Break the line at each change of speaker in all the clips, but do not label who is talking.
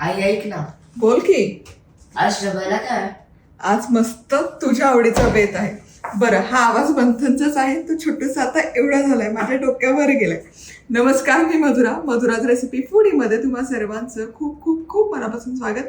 आई ऐक ना.
बोल की.
आज डब्याला काय?
आज मस्त तुझ्या आवडीचा बेत आहे. बरं हा आवाज मंथनचाच आहे. तो छोटूसा आता एवढा झालाय. माझ्या डोक्यावर गेलाय. नमस्कार मी मधुरा. मधुराज रेसिपी फूडीमध्ये तुम्हा सर्वांचं खूप खूप खूप मनापासून स्वागत.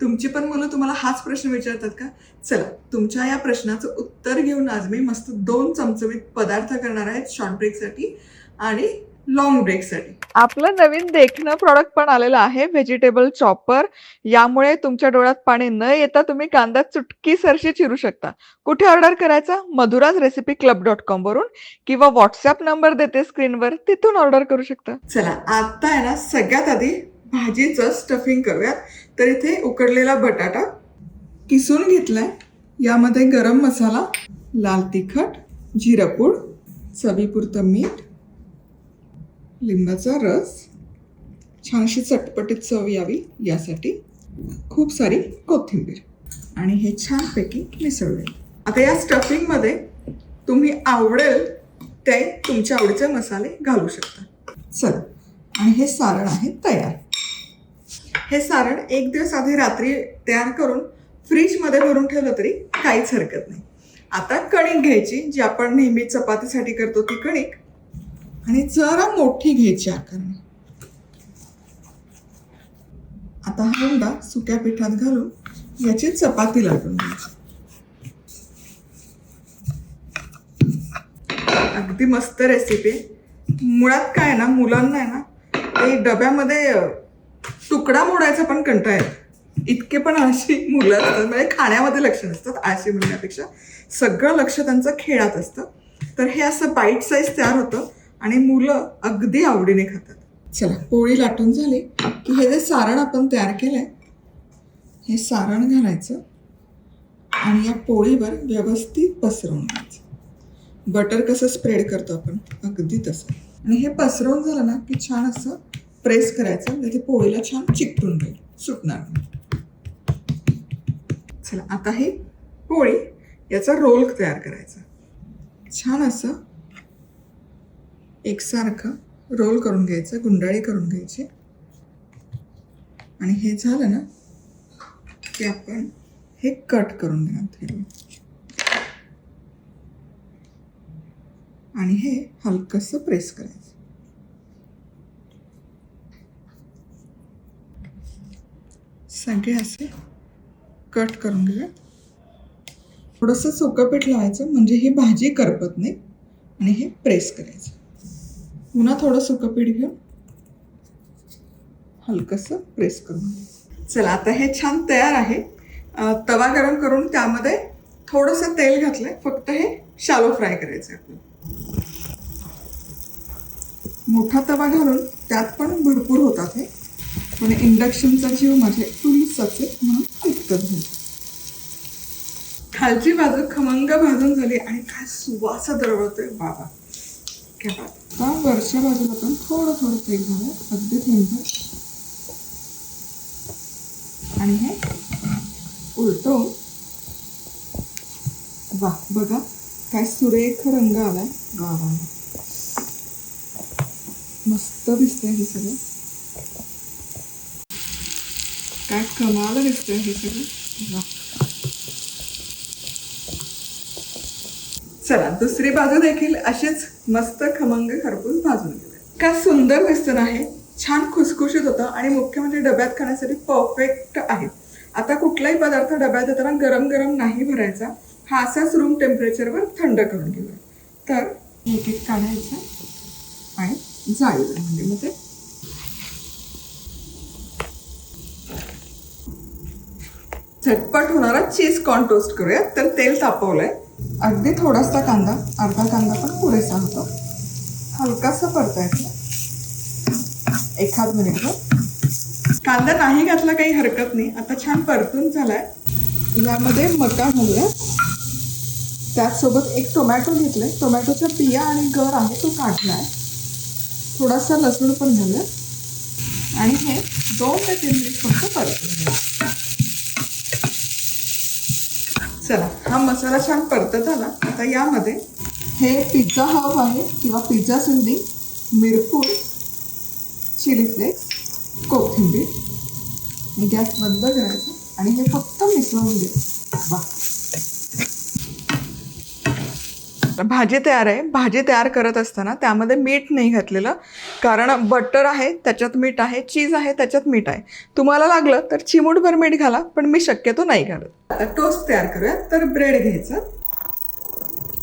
तुमची पण मुलं तुम्हाला हाच प्रश्न विचारतात का? चला तुमच्या या प्रश्नाचं उत्तर घेऊन आज मी मस्त दोन चमचमीत पदार्थ करणार आहेत शॉर्ट ब्रेकसाठी. आणि लॉंग ब्रेकसाठी आपलं नवीन देखणं प्रॉडक्ट पण आलेलं आहे व्हेजिटेबल चॉपर यामुळे तुमच्या डोळ्यात पाणी न येता तुम्ही कांदा चुटकी सरशी चिरू शकता. कुठे ऑर्डर करायचा? Madhura's recipe club dot com वरून किंवा व्हॉट्सअप नंबर देते स्क्रीनवर तिथून ऑर्डर करू शकता. चला आता आहे ना सगळ्यात आधी भाजीचं स्टफिंग करूयात. तर इथे उकडलेला बटाटा किसून घेतलाय. यामध्ये गरम मसाला लाल तिखट जिरपूड चवीपुरतं मीठ लिंबाचा रस छानशी चटपटीत चव यावी यासाठी खूप सारी कोथिंबीर. आणि हे छानपैकी मिसळले. आता या स्टफिंगमध्ये तुम्ही आवडेल ते तुमच्या आवडीचे मसाले घालू शकता. चल. आणि हे सारण आहे तयार. हे सारण एक दिवस आधी रात्री तयार करून फ्रीजमध्ये भरून ठेवलं तरी काहीच हरकत नाही. आता कणिक घ्यायची जी आपण नेहमी चपातीसाठी करतो ती कणिक. आणि जरा मोठी घ्यायची आकारणी आता हा उंडा सुक्या पिठात घालून याची चपाती लाटून घ्यायची. अगदी मस्त रेसिपी मुळात काय आहे ना मुलांना आहे ना ते डब्यामध्ये तुकडा मोडायचा पण कंटा आहे इतके पण आळशी मुलं असतात म्हणजे खाण्यामध्ये लक्ष नसतात आळशी म्हणण्यापेक्षा सगळं लक्ष त्यांचं खेळात असतं. तर हे असं बाईट साईज तयार होतं. आणि मुलं अगदी आवडीने खातात. चला पोळी लाटून झाली. की हे जे सारण आपण तयार केलंय हे सारण घालायचं आणि या पोळीवर व्यवस्थित पसरवून घ्यायचं. बटर कसं स्प्रेड करतो आपण अगदी तसं. आणि हे पसरवून झालं ना की छान असं प्रेस करायचं म्हणजे पोळीला छान चिकटून जाईल सुटणार नाही. चला आता हे पोळी याचा रोल तयार करायचा. छान असं एकसारखं रोल करून घ्यायचं गुंडाळी करून घ्यायची. आणि हे झालं ना की आपण हे कट करून घेणार थोडं आणि हे हलकंसं प्रेस करायचं. सगळे असे कट करून घेऊया. थोडंसं सुकं पीठ लावायचं म्हणजे ही भाजी करपत नाही. आणि हे प्रेस करायचं. पुन्हा थोडं सुकं पीठ घेऊन हलकंसं प्रेस करून. चला आता हे छान तयार आहे. तवा गरम करून त्यामध्ये थोडंसं तेल घातलंय. फक्त हे शालो फ्राय करायचं आहे आपल्याला मोठा तवा घालून त्यात पण भरपूर होतात हे. पण इंडक्शनचा जीव माझे टुलचाचे म्हणून तितकंच झालं खालची बाजू खमंग भाजून झाली आणि काय सुवास दरवळतोय बाबा. आता वरच्या बाजूला पण थोडं थोडं तेल झालं. अगदी मिनिट आणि हे उलटो. वा बघा काय सुरेख रंग आलाय. वा वा. मस्त दिसतंय हे सगळं. काय कमाल दिसतंय हे सगळं. वा. चला दुसरी बाजू देखील अशीच मस्त खमंग खरपूस भाजून घेऊया. काय सुंदर दिसतं आहे छान खुसखुशीत होतं आणि मुख्य म्हणजे डब्यात खाण्यासाठी परफेक्ट आहे. आता कुठलाही पदार्थ डब्यात येताना गरम गरम नाही भरायचा. हा असाच रूम टेम्परेचरवर थंड करून घेऊया. तर एक एक काढायचं आणि जाळीवर म्हणजे मग ते. झटपट होणारा चीज कॉन टोस्ट करूया तर तेल तापवलंय. अगदी थोडासा कांदा अर्धा कांदा पण पुरेसा होतो. हलकासा परतायचा एखाद मिनिटभर कांदा नाही घातला काही हरकत नाही. आता छान परतून झालाय. यामध्ये मका घालूया. त्याचसोबत एक टोमॅटो घेतलाय. टोमॅटोचा बिया आणि गर आहे तो काढलाय. थोडासा लसूण पण झालं आणि हे दोन ते तीन मिनिट फक्त परतून घ्या चला हा मसाला छान परतत आला. आता यामध्ये हे पिझ्झा हब आहे किंवा पिझ्झा सिंधी मिरपूड चिली फ्लेक्स कोथिंबीर. गॅस बंद करायचं आणि हे फक्त मिसळून दे वा भाजी तयार आहे. भाजी तयार करत असताना त्यामध्ये मीठ नाही घातलेलं. कारण बटर आहे त्याच्यात मीठ आहे चीज आहे त्याच्यात मीठ आहे. तुम्हाला लागलं तर चिमूटभर मीठ घाला पण मी शक्यतो नाही घालत. आता टोस्ट तयार करूया. तर ब्रेड घ्यायचं.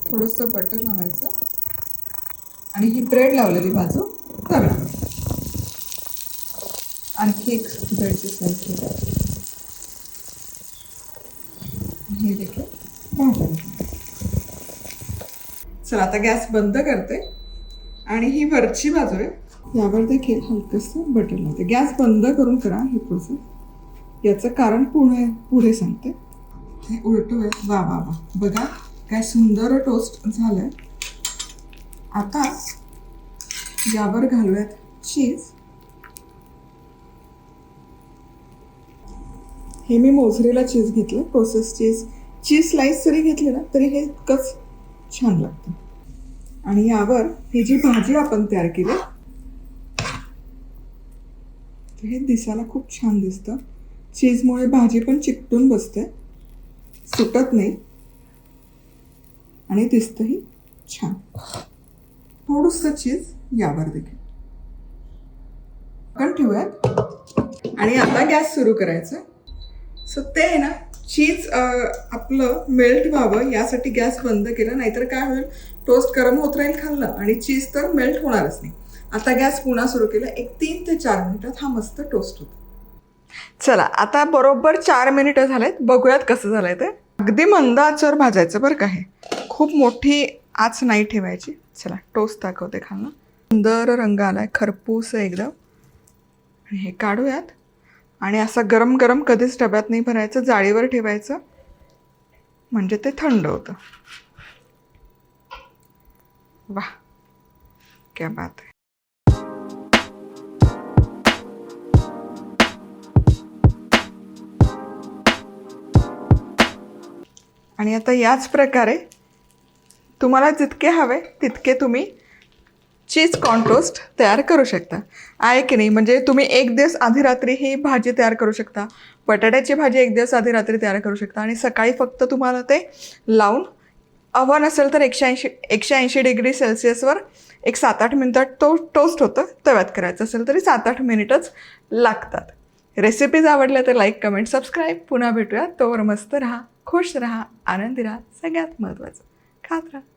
थोडंसं बटर लावायचं. आणि ही ब्रेड लावलेली बाजू तव्यावर आणखी एक ब्रेडची स्लाइस हे देखील भाजायला घ्यायचं. चला आता गॅस बंद करते. आणि ही वरची बाजू आहे. यावर देखील हलकंसं बटर लावते. गॅस बंद करून करा हे प्रोसेस याचं कारण पुढे पुढे सांगते. हे उलटू आहे वा वा वा. बघा काय सुंदर टोस्ट झालंय. आता यावर घालूयात चीज हे मी मोझरेला चीज घेतलं प्रोसेस चीज चीज स्लाईस जरी घेतली ना तरी हे इतकंच छान लागतं. आणि यावर ही जी भाजी आपण तयार केली तर हे दिसायला खूप छान दिसतं. चीजमुळे भाजी पण चिकटून बसते सुटत नाही आणि दिसतंही छान. थोडंसं चीज यावर देखील. आपण ठेवूयात. आणि आता गॅस सुरू करायचा सो ते आहे ना चीज आपलं मेल्ट व्हावं यासाठी गॅस बंद केला नाहीतर काय होईल? टोस्ट गरम होत राहील खाल्लं आणि चीज तर मेल्ट होणारच नाही. आता गॅस पुन्हा सुरू केला एक तीन ते चार मिनिटात हा मस्त टोस्ट होतो. चला आता बरोबर चार मिनिटं झालेत बघूयात कसं झालंय ते. अगदी मंद आचेवर भाजायचं बरं का हे. खूप मोठी आच नाही ठेवायची. चला टोस्ट दाखवते खाल्लं सुंदर रंग आलाय खरपूस आहे एकदम. आणि हे काढूयात. आणि असं गरम गरम कधीच डब्यात नाही भरायचं जाळीवर ठेवायचं. म्हणजे ते थंड होतं. वा क्या बात आहे. आणि आता याच प्रकारे तुम्हाला जितके हवे तितके तुम्ही चीज कॉन्टोस्ट तयार करू शकता. आहे की नाही? म्हणजे तुम्ही एक दिवस आधी रात्री ही भाजी तयार करू शकता. बटाट्याची भाजी एक दिवस आधी रात्री तयार करू शकता. आणि सकाळी फक्त तुम्हाला ते लावून आव्हान असेल तर एकशे ऐंशी एकशे ऐंशी डिग्री सेल्सिअसवर एक सात आठ मिनिटात तो टोस्ट होतं तव्यात करायचं असेल तरी सात आठ मिनिटच लागतात. रेसिपीज आवडल्या तर लाईक कमेंट सबस्क्राईब पुन्हा भेटूया. तोवर मस्त राहा खुश राहा आनंदी राहा. सगळ्यात महत्त्वाचं खात राहा.